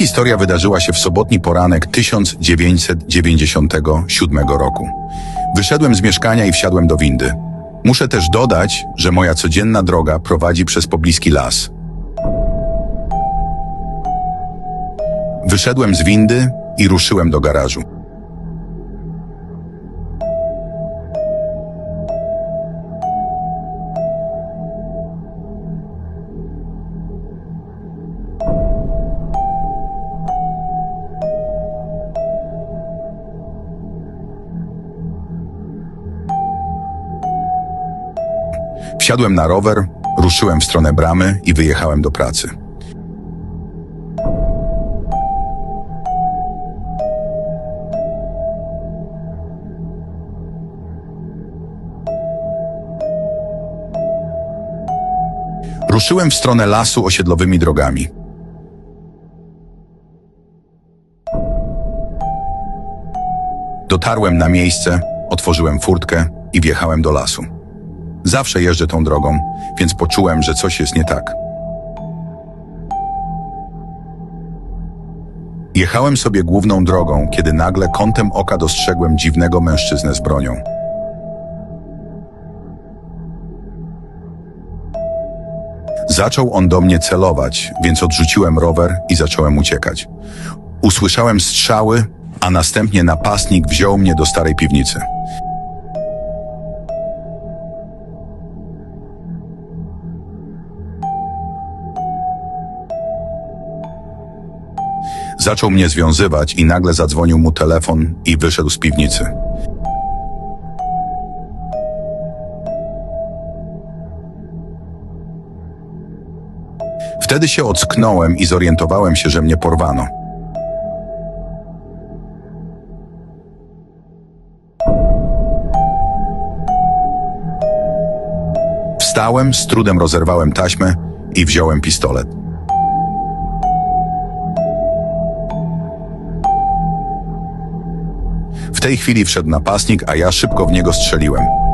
historia wydarzyła się w sobotni poranek 1997 roku. Wyszedłem z mieszkania i wsiadłem do windy. Muszę też dodać, że moja codzienna droga prowadzi przez pobliski las. Wyszedłem z windy i ruszyłem do garażu. Wsiadłem na rower, ruszyłem w stronę bramy i wyjechałem do pracy. Ruszyłem w stronę lasu osiedlowymi drogami. Dotarłem na miejsce, otworzyłem furtkę i wjechałem do lasu. Zawsze jeżdżę tą drogą, więc poczułem, że coś jest nie tak. Jechałem sobie główną drogą, kiedy nagle kątem oka dostrzegłem dziwnego mężczyznę z bronią. Zaczął on do mnie celować, więc odrzuciłem rower i zacząłem uciekać. Usłyszałem strzały, a następnie napastnik wziął mnie do starej piwnicy. Zaczął mnie związywać i nagle zadzwonił mu telefon i wyszedł z piwnicy. Wtedy się ocknąłem i zorientowałem się, że mnie porwano. Wstałem, z trudem rozerwałem taśmę i wziąłem pistolet. W tej chwili wszedł napastnik, a ja szybko w niego strzeliłem.